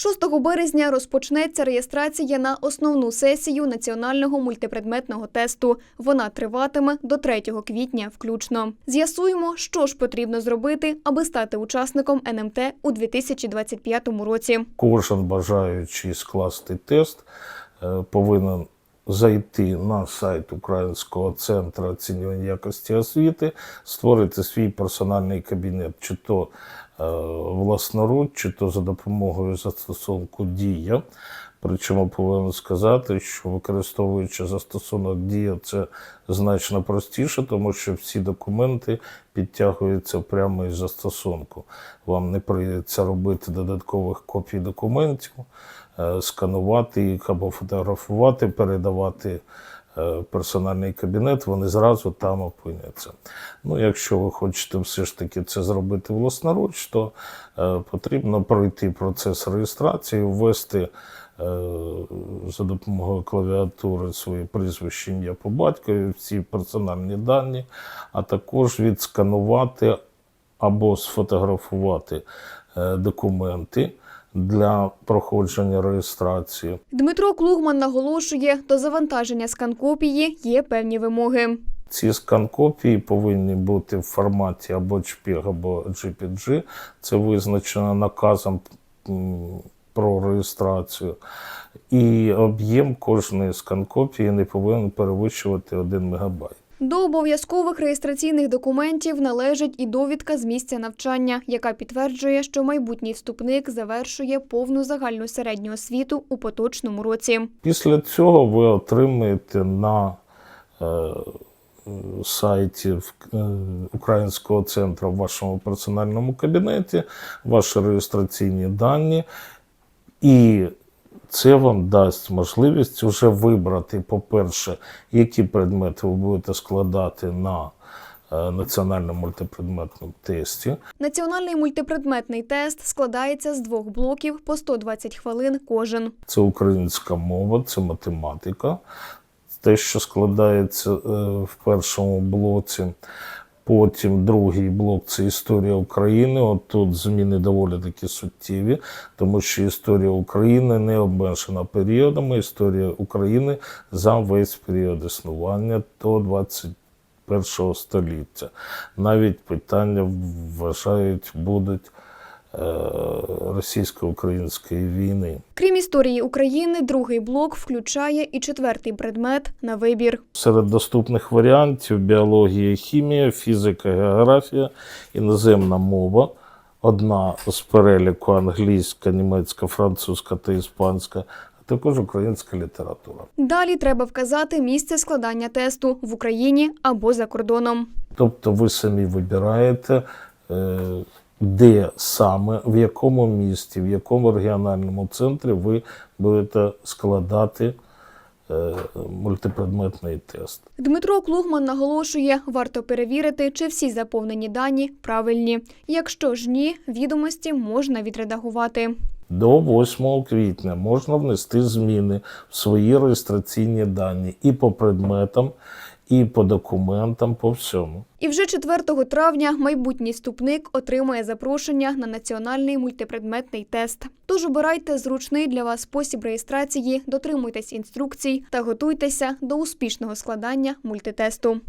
6 березня розпочнеться реєстрація на основну сесію національного мультипредметного тесту. Вона триватиме до 3 квітня включно. З'ясуємо, що ж потрібно зробити, аби стати учасником НМТ у 2025 році. Кожен бажаючий скласти тест е, повинен зайти на сайт Українського центру оцінювання якості освіти, створити свій персональний кабінет, чи то власноруч, чи то за допомогою застосунку Дія. Причому повинен сказати, що використовуючи застосунок Дія, це значно простіше, тому що всі документи підтягуються прямо із застосунку. Вам не прийдеться робити додаткових копій документів, е, сканувати їх або фотографувати, передавати е, персональний кабінет, вони зразу там опиняться. Ну, якщо ви хочете все ж таки це зробити власноруч, то е, потрібно пройти процес реєстрації, ввести е, за допомогою клавіатури своє прізвище, ім'я по батькові, всі персональні дані, а також відсканувати або сфотографувати е, документи для проходження реєстрації. Дмитро Клугман наголошує, до завантаження сканкопії є певні вимоги. Ці скан-копії повинні бути в форматі або JPEG, або JPG. Це визначено наказом про реєстрацію. І об'єм кожної скан-копії не повинен перевищувати 1 МБ. До обов'язкових реєстраційних документів належить і довідка з місця навчання, яка підтверджує, що майбутній вступник завершує повну загальну середню освіту у поточному році. Після цього ви отримаєте на е, сайті е, Українського центру в вашому персональному кабінеті ваші реєстраційні дані, і це вам дасть можливість вже вибрати, по-перше, які предмети ви будете складати на е, національному мультипредметному тесті. Національний мультипредметний тест складається з двох блоків по 120 хвилин кожен. Це українська мова, це математика. Те, що складається е, в першому блоці. Потім другий блок це історія України. От тут зміни доволі такі суттєві, тому що історія України не обмежена періодами. Історія України за весь період існування до 21 століття. Навіть питання вважають будуть російсько-української війни. Крім історії України, другий блок включає і четвертий предмет на вибір. Серед доступних варіантів біологія, хімія, фізика, географія, іноземна мова. Одна з переліку англійська, німецька, французька та іспанська, а також українська література. Далі треба вказати місце складання тесту в Україні або за кордоном. Тобто ви самі вибираєте, е, де саме, в якому місті, в якому регіональному центрі ви будете складати е, мультипредметний тест. Дмитро Клугман наголошує, варто перевірити, чи всі заповнені дані правильні. Якщо ж ні, відомості можна відредагувати. До 8 квітня можна внести зміни в свої реєстраційні дані і по предметам, і по документам, по всьому. І вже 4 травня майбутній вступник отримує запрошення на національний мультипредметний тест. Тож обирайте зручний для вас спосіб реєстрації, дотримуйтесь інструкцій та готуйтеся до успішного складання мультитесту.